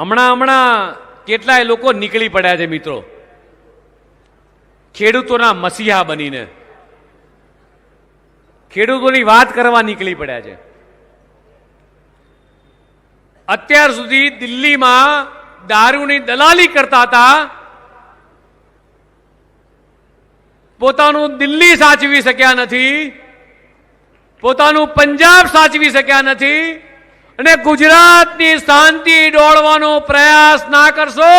હમણાં હમણાં કેટલાય લોકો નીકળી પડ્યા છે મિત્રો. ખેડૂતોના મસીહા બનીને. ખેડૂતોની વાત કરવા નીકળી પડ્યા છે. અત્યાર સુધી દિલ્હીમાં દારૂની દલાલી કરતા હતા. પોતાનું દિલ્હી સાચવી શક્યા નથી. પોતાનું પંજાબ સાચવી શક્યા નથી. અને ગુજરાતની શાંતિ ડોળવાનો પ્રયાસ ના કરશો.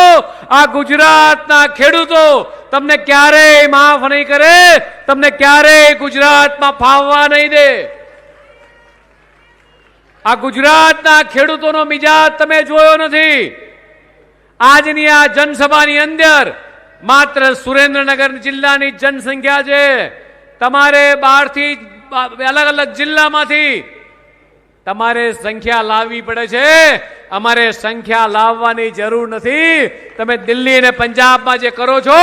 આ ગુજરાતના ખેડૂતો તમને ક્યારેય માફ નહીં કરે, તમને ક્યારેય ગુજરાતમાં ફાવવા નહીં દે. આ ગુજરાતના ખેડૂતોનો મિજાજ તમે જોયો નથી. આજની આ જનસભાની અંદર માત્ર સુરેન્દ્રનગર જિલ્લાની જનસંખ્યા છે. તમારે બહારથી અલગ અલગ જિલ્લામાંથી તમારે સંખ્યા લાવવી પડે છે. અમારે સંખ્યા લાવવાની જરૂર નથી. તમે દિલ્હી અને પંજાબમાં જે કરો છો,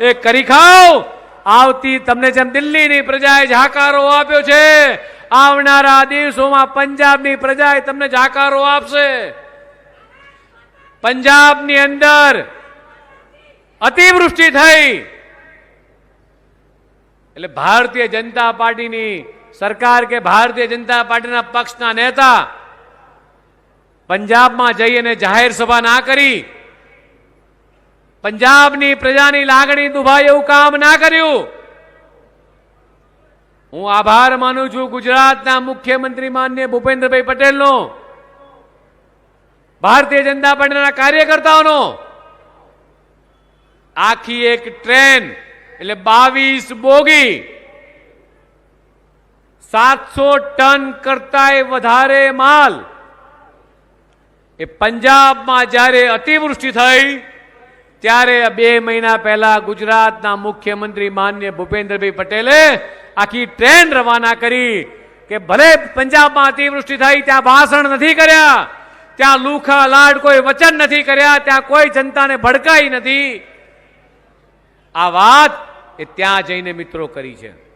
એ કરી ખાઓ. આવતી તમને જેમ દિલ્હીની પ્રજાએ જાકારો આપ્યો છે, આવનારા દિવસોમાં પંજાબની પ્રજાએ તમને જાકારો આપશે. પંજાબની અંદર અતિવૃષ્ટિ થઈ. એટલે ભારતીય જનતા પાર્ટીની સરકાર કે ભારતીય જનતા પાર્ટીના પક્ષના નેતા પંજાબમાં જઈ અને જાહેર સભા ના કરી, પંજાબની પ્રજાની લાગણી દુભાય એવું કામ ના કર્યું. હું આભાર માનું છું ગુજરાતના મુખ્યમંત્રી માન્ય ભૂપેન્દ્રભાઈ પટેલનો, ભારતીય જનતા પાર્ટીના કાર્યકર્તાઓનો. આખી એક ટ્રેન, એટલે બાવીસ બોગી સાતસો ટન કરતાંય વધારે માલ. એ પંજાબમાં જ્યારે અતિવૃષ્ટિ થઈ, ત્યારે બે મહિના પહેલા ગુજરાતના મુખ્યમંત્રી માન્ય ભૂપેન્દ્રભાઈ પટેલે આખી ટ્રેન રવાના કરી કે ભલે પંજાબમાં અતિવૃષ્ટિ થઈ, ત્યાં ભાષણ નથી કર્યા, ત્યાં લુખા લાડ કોઈ વચન નથી કર્યા, ત્યાં કોઈ જનતાને ભડકાઈ નથી. આ વાત એ ત્યાં જઈને મિત્રો કરી છે.